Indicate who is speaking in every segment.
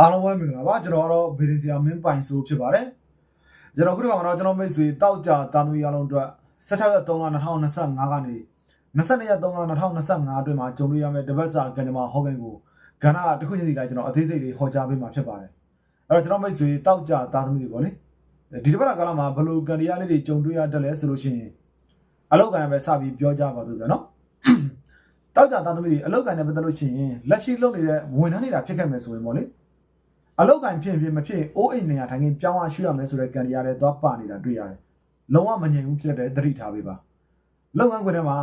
Speaker 1: အားလုံးပဲမင်္ဂလာပါကျွန်တော်ကတော့ဗီဒီဆီယာမင်းပိုင်ဆိုဖြစ်ပါတယ်ကျွန်တော်ခုဒီကမှာတော့ကျွန်တော်မိတ်ဆွေတောက်ကြတာသမီအားလုံးအတွက်16ရက်3လ2025ကနေ22ရက်3လ2025အတွင်းမှာကြုံတွေ့ရမယ့်တပတ်စာကံကြမ္မာဟောကိန်းကိုကဏ္ဍတစ်ခုချင်းစီတိုင်းကျွန်တော်အသေးစိတ်လေးဟောကြားပေးမှာဖြစ်ပါတယ်အဲ့တော့ကျွန်တော်မိတ်ဆွေတောက်ကြတာသမီတွေပေါ့လေဒီတပတ်ကာလမှာဘယ်လိုကံတရားလေးတွေကြုံတွေ့ရတတ်လဲဆိုလို့ရှိရင်အလောက်ကံပဲစပြီးပြောကြပါသူဗျာနော်တောက်ကြတာသမီတွေအလောက်ကံနဲ့ပတ်သက်လို့ရှိရင်လက်ရှိလုပ်နေတဲ့ဝန်ထမ်းနေတာဖြစ်ခဲ့မယ်ဆိုရင်ပေါ့လေ အလောက်ကန်ဖြစ်ဖြစ်မဖြစ်အိုးအိမ်နေရာထိုင်ခင်းပြောင်းအောင်ရှုရမယ်ဆိုတဲ့ကံတရားတွေသွားပနေတာတွေ့ရတယ်။လုံးဝမငြိမ်ဘူးဖြစ်တဲ့သတိထားပေးပါ။လုပ်ငန်းခွင်ထဲမှာ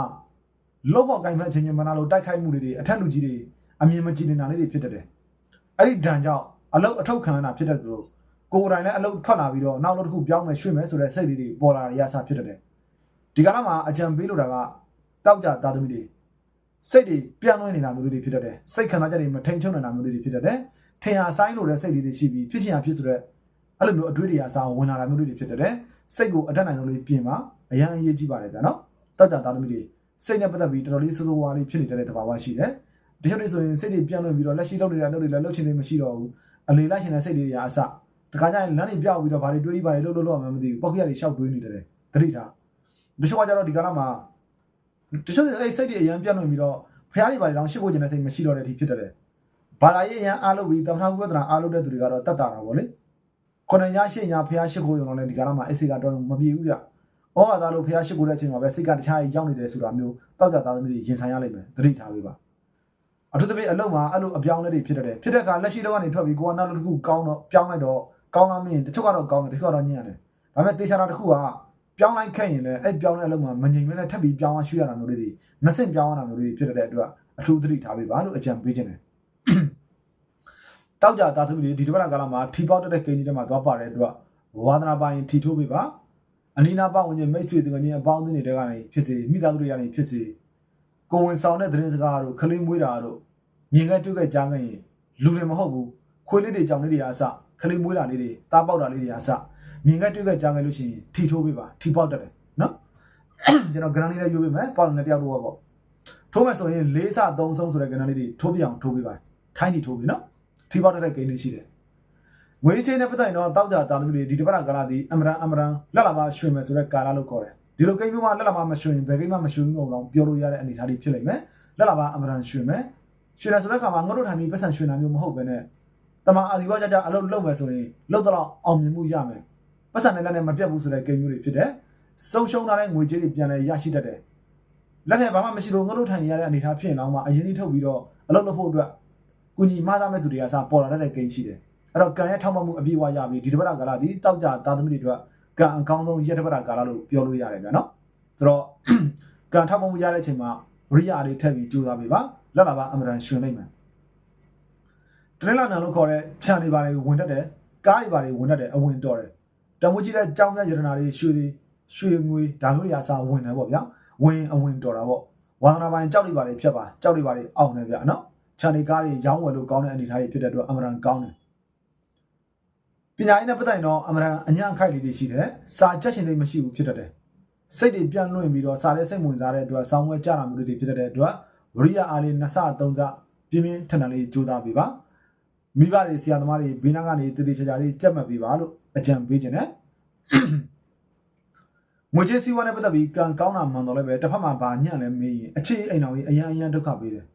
Speaker 1: လောဘောကင်မဲ့အချင်းချင်းမနာလို့တိုက်ခိုက်မှုတွေအထက်လူကြီးတွေအမြင်မကြည်နေတာလေးတွေဖြစ်တတ်တယ်။အဲ့ဒီဒဏ်ကြောင့်အလောက်အထောက်ခံရတာဖြစ်တတ်သလိုကိုယ်တိုင်လည်းအလောက်ထွက်လာပြီးတော့နောက်တစ်ခုပြောင်းမယ်ရွှေ့မယ်ဆိုတဲ့စိတ်လေးတွေပေါ်လာရရစားဖြစ်တတ်တယ်။ဒီကနေ့မှာအကြံပေးလို့တာကတောက်ကြသားသမီးတွေစိတ်တွေပြန့်လွင့်နေတာမျိုးတွေဖြစ်တတ်တယ်။စိတ်ခံစားချက်တွေမထိန်ချုံနေတာမျိုးတွေဖြစ်တတ်တယ်။ ထင်ရဆိုင်လို့တဲ့စိတ်လေးတွေရှိပြီးဖြစ်ချင်ရဖြစ်ဆိုတဲ့အဲ့လိုမျိုးအတွေးတွေအစားဝင်လာတာမျိုးတွေဖြစ်တဲ့တဲ့စိတ်ကိုအတက်နိုင်ဆုံးလေးပြင်ပါအရန်အရေးကြီးပါတယ်ဗျာနော်တောက်ကြသားသမီးတွေစိတ်နဲ့ပတ်သက်ပြီးတော်တော်လေးစိုးစိုးဝါးလေးဖြစ်နေတဲ့သဘာဝရှိတယ်ဒီချက်တွေဆိုရင်စိတ်တွေပြန့်လွင့်ပြီးတော့လက်ရှိလုပ်နေတဲ့အလုပ်တွေလည်းလုပ်ချင်နေမရှိတော့ဘူးအလေလိုက်ရှင်တဲ့စိတ်တွေရာအစတခါကျရင်လမ်းတွေပြောက်ပြီးတော့ဘာတွေတွေးပြီးဘာတွေလုပ်လို့လို့မှမသိဘူးပောက်ခရတွေရှောက်တွေးနေတယ်တတိထားတချို့ကကြတော့ဒီကလာမှာတချို့အဲ့စိတ်တွေအရန်ပြန့်လွင့်ပြီးတော့ဖះတွေဘာတွေတောင်ရှစ်ဖို့ကျင်တဲ့စိတ်မရှိတော့တဲ့အထိဖြစ်တယ် ဘာသာရေးအရန်အားလုပ်ပြီးသမထဝိပဿနာအားလုပ်တဲ့သူတွေကတော့တတ်တာတာပေါ့လေခုနှစ်ညရှစ်ညဖះရှိခိုးရုံနဲ့ဒီကနေ့မှာအစိတ်ကတော့မပြေဘူးပြဩဃာသားလို့ဖះရှိခိုးတဲ့အချိန်မှာပဲစိတ်ကတခြားရောက်နေတယ်ဆိုတာမျိုးတောက်ကြသားသမီးတွေရင်ဆိုင်ရလိမ့်မယ်သတိထားပေးပါအထူးသဖြင့်အလုံးမှာအဲ့လိုအပြောင်းလဲတွေဖြစ်တတ်တယ်ဖြစ်တဲ့အခါလက်ရှိတော့ကနေထွက်ပြီးကိုကနောက်တစ်ခုကောင်းတော့ပြောင်းလိုက်တော့ကောင်းလာမင်းတချို့ကတော့ကောင်းတယ်တချို့ကတော့ညံ့တယ်ဒါပေမဲ့တေချာတာတစ်ခုကပြောင်းလိုက်ခဲ့ရင်လည်းအဲ့ပြောင်းတဲ့အလုံးမှာမငြိမ်မဲနဲ့ထပ်ပြီးပြောင်းအောင်ရွှေ့ရတာမျိုးတွေမစင့်ပြောင်းရတာမျိုးတွေဖြစ်တဲ့အတွက်အထူးသတိထားပေးပါလို့အကြံပေးခြင်းတယ် တောက်ကြသားသမီးတွေဒီတစ်ပတ်ကာလမှာထီပေါက်တက်တဲ့ကိန်းကြီးတွေမှာသွားပါတဲ့အတွက်ဝါသနာပိုင်းထီထိုးပေးပါအနီးနားပတ်ဝန်းကျင်မိတ်ဆွေတွေငင်းအပေါင်းအသင်းတွေကနေဖြစ်စေမိသားစုတွေကနေဖြစ်စေကိုဝင်ဆောင်တဲ့သတင်းစကားတို့ခလေးမွေးတာတို့မြင်ခဲ့တွေ့ခဲ့ကြားခဲ့ရင်လူတွေမဟုတ်ဘူးခွေးလေးတွေကြောင်လေးတွေအားစခလေးမွေးတာလေးတွေတားပေါက်တာလေးတွေအားစမြင်ခဲ့တွေ့ခဲ့ကြားခဲ့လို့ရှိရင်ထီထိုးပေးပါထီပေါက်တက်တယ်နော်ကျွန်တော်ဂရန်လေးလည်းယူပေးမယ်ပေါက်လည်းတယောက်တော့ပေါ့ထိုးမယ်ဆိုရင်လေးစသုံးဆုံးဆိုတဲ့ဂရန်လေးတွေထိုးပြအောင်ထိုးပေးပါထိုင်းတီထိုးပြီနော် ထီပေါက်တဲ့ကိန်းလေးရှိတယ်။ငွေချင်းနဲ့ပတ်သက်ရင်တော့တောက်ကြတာသမီးတွေဒီတစ်ပတ်ကာလဒီအမရန်အမရန်လက်လာမရွှေမယ်ဆိုတဲ့ကာလလို့ခေါ်တယ်။ဒီလိုကိန်းမျိုးမှာလက်လာမမရွှေရင်ဘယ်ကိန်းမှမရွှေဘူးတော့ပြောလို့ရတဲ့အနေအထားတွေဖြစ်လိမ့်မယ်။လက်လာမအမရန်ရွှေမယ်။ရွှေတယ်ဆိုတဲ့အခါမှာငါတို့ထိုင်ပြီးပတ်စံရွှေတာမျိုးမဟုတ်ဘဲနဲ့တမအာဒီဝါကြကြအလုပ်လုပ်မယ်ဆိုရင်လုပ်တော့အောင်မြင်မှုရမယ်။ပတ်စံနဲ့လက်နဲ့မပြတ်ဘူးဆိုတဲ့ကိန်းမျိုးတွေဖြစ်တယ်။ဆုံးရှုံးထားတဲ့ငွေကြေးတွေပြန်လဲရရှိတတ်တယ်။လက်ထက်ဘာမှမရှိလို့ငါတို့ထိုင်နေရတဲ့အနေအထားဖြစ်ရင်တော့မှအရင်ကြီးထုတ်ပြီးတော့အလုပ်လုပ်ဖို့အတွက် ကုညီမသားမဲ့သူတွေကစပေါ်လာတဲ့ကိန်းရှိတယ်အဲ့တော့ကံရဲ့ထောက်မှတ်မှုအပြည့်အဝရပြီးဒီတစ်ပတ်ကာလဒီတောက်ကြသားသမီးတွေအတွက်ကံအကောင်းဆုံးရက်တစ်ပတ်ကာလလို့ပြောလို့ရတယ်ဗျာနော်ဆိုတော့ကံထောက်မှတ်မှုရတဲ့အချိန်မှာဝရိယလေးထပ်ပြီးကြိုးစားပေးပါလက်လာပါအမရန်ရှင်နိုင်မယ်တရလာနံလို့ခေါ်တဲ့ခြံတွေပါတွေဝင်တတ်တယ်ကားတွေပါတွေဝင်တတ်တယ်အဝင်တော်တယ်တမိုးကြီးတဲ့ကြောင်းမြတ်ယရနာတွေရွှေတွေရွှေငွေဒါမျိုးတွေအစားဝင်တယ်ပေါ့ဗျာဝင်အဝင်တော်တာပေါ့ဝါသနာပိုင်းကြောက်တွေပါတွေဖြတ်ပါကြောက်တွေပါတွေအောင်တယ်ဗျာနော် ခြံနေကားတွေရောင်းဝယ်လို့ကောင်းတဲ့အနေအထားတွေဖြစ်တဲ့အတွက်အမရန်ကောင်းတယ်ပညာရေးနဲ့ပတ်သက်ရင်တော့အမရန်အညံ့အခိုက်လေးတွေရှိတယ်စာချက်ရှင်တွေမရှိဘူးဖြစ်တတ်တယ်စိတ်တွေပြန့်လွင့်ပြီးတော့စာတဲ့စိတ်ဝင်စားတဲ့အတွက်ဆောင်းဝဲကြတာမျိုးတွေဖြစ်တတ်တဲ့အတွက်ဝရိယအားလေးနှစ်ဆသုံးဆပြင်းပြင်းထန်ထန်လေးကြိုးစားပေးပါမိဘတွေဆရာသမားတွေဘေးနားကနေတည်တည်ချာချာလေးကြက်မှတ်ပေးပါလို့အကြံပေးခြင်းနဲ့ငွေကြေးစီးပွားနဲ့ပတ်သက်ပြီးကံကောင်းတာမှန်တော့လည်းပဲတစ်ဖက်မှာဗာညံ့လဲမေးရင်အခြေအိမ်တော်ကြီးအရန်အရန်ဒုက္ခပေးတယ်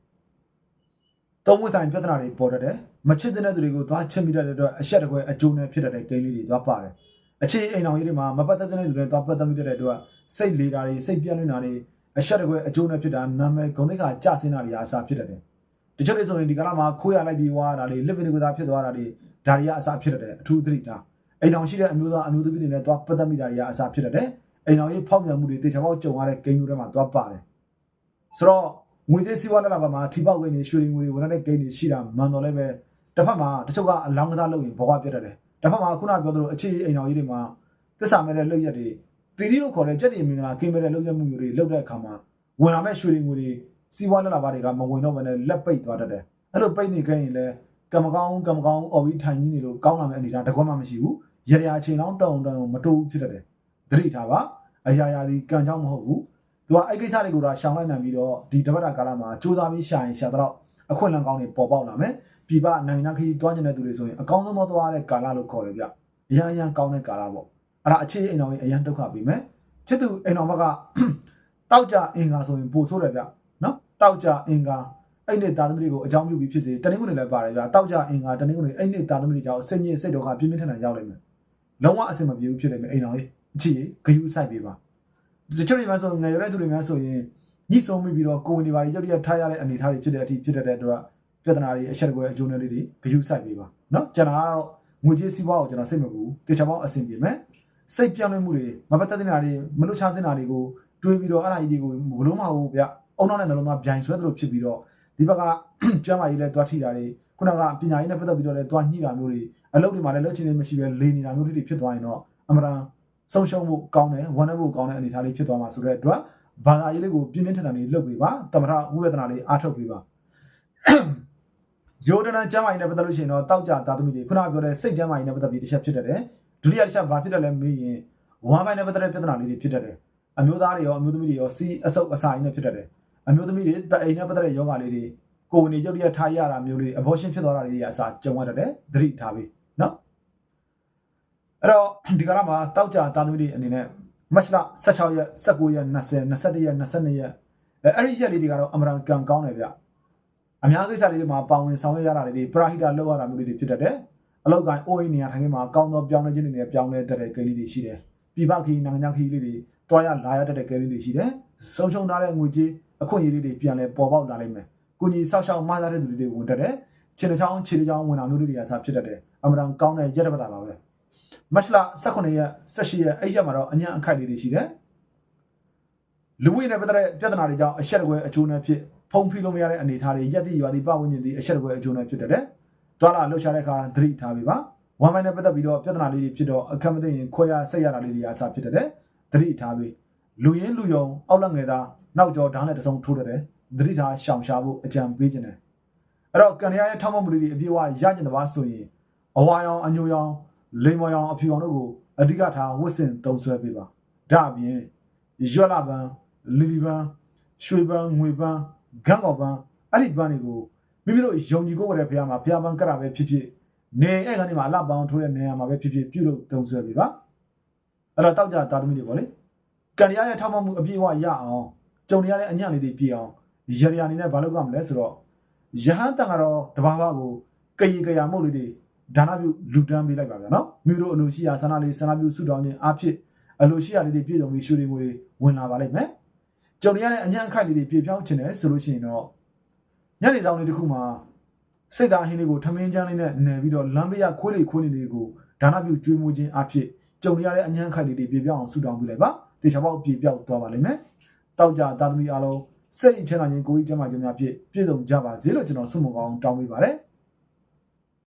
Speaker 1: သုံးဝဆိုင်ပြဿနာတွေပေါ်တတ်တယ်မချစ်တဲ့သူတွေကိုသွားချစ်မိတတ်တဲ့အတွက်အဆက်တကွဲအကျိုးနဲ့ဖြစ်တတ်တဲ့ကိန်းလေးတွေသွားပါတယ်အခြေအိမ်အောင်ကြီးတွေမှာမပတ်သက်တဲ့သူတွေသွားပတ်သက်မိတတ်တဲ့အတွက်စိတ်လေတာတွေစိတ်ပြန့်နေတာတွေအဆက်တကွဲအကျိုးနဲ့ဖြစ်တာနာမည်ဂုဏ်သိက္ခာကျဆင်းတာတွေအစားဖြစ်တတ်တယ်တချို့တွေဆိုရင်ဒီကလာမှာခိုးရလိုက်ပြီးဝါတာတွေလစ်ဗင်ကစားဖြစ်သွားတာတွေဒါတွေကအစားဖြစ်တတ်တယ်အထူးသတိထားအိမ်အောင်ရှိတဲ့အမျိုးသားအမျိုးသမီးတွေနဲ့သွားပတ်သက်မိတာတွေကအစားဖြစ်တတ်တယ်အိမ်အောင်ကြီးဖောက်မြန်မှုတွေတေချာပေါက်ကြုံရတဲ့ကိန်းမျိုးတွေမှာသွားပါတယ်ဆိုတော့ ငွေကြေးစီးပွားလက်လာပါမှာထိပေါက်ကိန်းတွေရွှေတွေငွေတွေဝင်တဲ့ကိန်းတွေရှိတာမှန်တော့လည်းပဲတစ်ဖက်မှာတချို့ကအလောင်းကစားလုပ်ရင်ဘဝပြတ်တတ်တယ်တစ်ဖက်မှာခုနပြောသလိုအခြေအိမ်တော်ကြီးတွေမှာသစ္စာမဲ့တဲ့လုပ်ရက်တွေတီတီလို့ခေါ်တဲ့ကြက်တီမင်္ဂလာကင်းမဲ့တဲ့လုပ်ရက်မှုမျိုးတွေလုပ်တဲ့အခါမှာဝင်လာမဲ့ရွှေတွေငွေတွေစီးပွားလက်လာပါတွေကမဝင်တော့ဘဲနဲ့လက်ပိတ်သွားတတ်တယ်အဲ့လိုပိတ်နေခဲ့ရင်လည်းကံမကောင်းကံမကောင်းအော်ပြီးထိုင်ကြီးနေလို့ကောင်းလာမယ့်အနေအထားတကွမှမရှိဘူးရရအချိန်လောင်းတောင်းတောင်းမတိုးဘူးဖြစ်တတ်တယ်သတိထားပါအရာရာဒီကံကြောင့်မဟုတ်ဘူး သူကအဲ့ကိစ္စတွေကိုတော့ရှောင်လိုက်နိုင်ပြီးတော့ဒီတပတ်တာကာလမှာစူးစမ်းပြီးရှာရင်ရှာတော့အခွင့်အလမ်းကောင်းတွေပေါ်ပေါက်လာမယ်ပြပနိုင်ငံသားခရီးတွားကျင်တဲ့သူတွေဆိုရင်အကောင်းဆုံးသောသွားတဲ့ကာလလို့ခေါ်တယ်ဗျအရန်အရန်ကောင်းတဲ့ကာလပေါ့အဲ့ဒါအခြေအိမ်တော်ရင်အရန်ဒုက္ခပြီးမယ်ချစ်သူအိမ်တော်ဘက်ကတောက်ကြအင်္ဂါဆိုရင်ပို့ဆိုးတယ်ဗျနော်တောက်ကြအင်္ဂါအဲ့ဒီတာသမီတွေကိုအကြောင်းပြုပြီးဖြစ်စေတနင်္ဂနွေလည်းပါတယ်ဗျတောက်ကြအင်္ဂါတနင်္ဂနွေအဲ့ဒီတာသမီတွေကြောင့်စိတ်ညစ်စိတ်ဒုက္ခပြင်းပြင်းထန်ထန်ရောက်လိမ့်မယ်လုံးဝအဆင်မပြေဘူးဖြစ်လိမ့်မယ်အိမ်တော်ကြီးအချစ်ဂယူဆိုင်ပေးပါ တချို့တွေများဆိုငယ်ရတဲ့သူတွေများဆိုရင်ညှိဆုံးမိပြီးတော့ကိုယ်ဝင်နေပါလေရုပ်ရည်ထားရတဲ့အနေအထားတွေဖြစ်တဲ့အထိဖြစ်တတ်တဲ့အတွက်ပြဿနာတွေအချက်တကွဲအကျိုးနဲ့လေးတွေဂယူဆိုင်ပေးပါနော်ကျွန်တော်ကတော့ငွေကြေးစီးပွားကိုကျွန်တော်စိတ်မပူဘူးတေချာပေါင်းအဆင်ပြေမယ်စိတ်ပြောင်းလဲမှုတွေမပတ်သက်တဲ့နေရာတွေမလွတ်ချတဲ့နေရာတွေကိုတွေးပြီးတော့အဲ့ဒါကြီးတွေကိုဘလို့မဟုတ်ဗျအုံနောက်နဲ့နှလုံးသားဗျိုင်ဆွဲသလိုဖြစ်ပြီးတော့ဒီဘက်ကကျမ်းမာရေးလဲတွားထိတာတွေခုနကပညာရေးနဲ့ပတ်သက်ပြီးတော့လဲတွားညှိတာမျိုးတွေအလုပ်တွေမှာလည်းလုပ်ချင်နေမရှိပဲလေနေတာမျိုးတွေဖြစ်သွားရင်တော့အမှန်တန် ဆုံးရှုံးဖို့ကောင်းတယ်ဝမ်းနည်းဖို့ကောင်းတဲ့အနေအထားလေးဖြစ်သွားမှာဆိုတဲ့အတွက်ဘာသာရေးလေးကိုပြင်းပြင်းထန်ထန်လေးလုပ်ပေးပါတမထဝိပဿနာလေးအားထုတ်ပေးပါယောဒနာကျမ်းမာရေးနဲ့ပတ်သက်လို့ရှိရင်တော့တောက်ကြတာသမီတွေခုနကပြောတဲ့စိတ်ကျမ်းမာရေးနဲ့ပတ်သက်ပြီးတစ်ချက်ဖြစ်တတ်တယ်ဒုတိယတစ်ချက်ဘာဖြစ်တယ်လဲမေးရင်ဝမ်းပိုင်းနဲ့ပတ်သက်တဲ့ပြဿနာလေးတွေဖြစ်တတ်တယ်အမျိုးသားတွေရောအမျိုးသမီးတွေရောစီးအဆုပ်အစာရင်းနဲ့ဖြစ်တတ်တယ်အမျိုးသမီးတွေတအိမ်နဲ့ပတ်သက်တဲ့ယောဂလေးတွေကိုယ်ဝင်နေရုပ်ရည်ထားရတာမျိုးတွေ abortion ဖြစ်သွားတာတွေအစားကြုံရတတ်တယ်သတိထားပြီးနော် အဲ့တော့ဒီကရမှာတောက်ကြတာသမီးတွေအနေနဲ့မတ်လ16ရက်19ရက်20 21ရက်22ရက်အဲအဲ့ဒီရက်လေးတွေကတော့အမရန်ကန်ကောင်းတယ်ဗျအများကိစ္စလေးတွေမှာပါဝင်ဆောင်ရွက်ရတာတွေပရာဟိတလောက်ရတာမျိုးတွေဖြစ်တတ်တယ်အလောက်ကိုင်းအိုးအိမ်နေရာထိုင်ခင်းမှာကောင်းသောပြောင်းလဲခြင်းတွေနဲ့ပြောင်းလဲတတ်တဲ့ကိန်းလေးတွေရှိတယ်ပြပခီနိုင်ငံခီလေးတွေတွားရလာရတတ်တဲ့ကဲလေးတွေရှိတယ်။ဆုံးရှုံးထားတဲ့ငွေကြေးအခွင့်အရေးလေးတွေပြန်လဲပေါ်ပေါက်လာနိုင်မယ်။ကိုကြီးဆောက်ရှောက်မှားထားတဲ့သူတွေဝင်တက်တယ်။ခြေတစ်ချောင်းခြေတစ်ချောင်းဝင်တာမျိုးလေးတွေအစားဖြစ်တတ်တယ်။အမှန်တန်ကောင်းတဲ့ရက်တစ်ပတ်တာပါပဲ။ မတ်လ18ရက်18ရက်အဲ့ရက်မှာတော့အညံ့အခိုက်လေးတွေရှိတယ်။လူဝင်တဲ့ပတ်သက်တဲ့ပြဿနာတွေကြောင့်အဆက်တကွဲအကျိုးနဲ့ဖြစ်ဖုံးဖိလို့မရတဲ့အနေအထားတွေရက်တိရွာတိပဝန်းကျင်တွေအဆက်တကွဲအကျိုးနဲ့ဖြစ်တတ်တယ်။တွာလာလှုပ်ရှားတဲ့အခါသတိထားပေးပါ။ဝမ်းမိုင်းနဲ့ပတ်သက်ပြီးတော့ပြဿနာလေးတွေဖြစ်တော့အခက်မသိရင်ခွဲရဆက်ရတာလေးတွေအစားဖြစ်တတ်တယ်။သတိထားပေးလူရင်းလူယုံအောက်လက်ငယ်သားနောက်ကျော်ဓာတ်နဲ့တစုံထိုးတတ်တယ်သတိထားရှောင်ရှားဖို့အကြံပေးခြင်းတယ်အဲ့တော့ကန်ရရဲ့ထောက်မမှုတွေအပြည့်အဝရကျင်တဲ့ပါဆိုရင်အဝါရောင်အညိုရောင် လိမ္မော်ရောင်အဖြူရောင်တို့ကိုအဓိကထားဝတ်ဆင်တုံးဆွဲပေးပါဒါအပြင်ရွက်လာပန်းလီလီပန်းရွှေပန်းငွေပန်းဂန်းကော်ပန်းအဲ့ဒီပန်းတွေကိုမိမိတို့ယုံကြည်ကိုယ်ရတဲ့ဘုရားမှာဘုရားပန်းကရပဲဖြစ်ဖြစ်နေအဲ့ကနေမှာအလှပန်းထိုးတဲ့နေရာမှာပဲဖြစ်ဖြစ်ပြုလုပ်တုံးဆွဲပေးပါအဲ့တော့တောက်ကြတာသမီးတွေပေါ့လေကန်ရရဲ့ထောက်မှမှုအပြည့်အဝရအောင်ကြုံရတဲ့အညံ့လေးတွေပြည့်အောင်ရရအနေနဲ့ဘာလုပ်ရမလဲဆိုတော့ယဟန်တန်ကတော့တဘာဘာကိုကရီကရာမှုတ်လေးတွေ ဒါနပြုလူတန်းပေးလိုက်ပါဗျာနော်မိတို့အလိုရှိရာဆန္ဒလေးဆန္ဒပြုဆုတောင်းခြင်းအဖြစ်အလိုရှိရာလေးတွေပြည့်စုံပြီးရှူတွေငွေတွေဝင်လာပါလိမ့်မယ်ကြုံရတဲ့အညံ့အခိုက်လေးတွေပြေဖြောင်းခြင်းနဲ့ဆိုလို့ရှိရင်တော့ညနေဆောင်လေးတစ်ခုမှာစိတ်သားဟင်းလေးကိုထမင်းချမ်းလေးနဲ့နယ်ပြီးတော့လမ်းဘေးကခွေးလေးခွေးလေးတွေကိုဒါနပြုကျွေးမွေးခြင်းအဖြစ်ကြုံရတဲ့အညံ့အခိုက်လေးတွေပြေဖြောင်းအောင်ဆုတောင်းပေးလိုက်ပါတေချာပေါက်ပြေပြောက်သွားပါလိမ့်မယ်။တောက်ကြသားသမီးအားလုံးစိတ်ချမ်းသာခြင်းကိုယ်ကြီးကျမ်းမာခြင်းများဖြင့်ပြည့်စုံကြပါစေလို့ကျွန်တော်ဆုမကောင်းတောင်းပေးပါရစေ။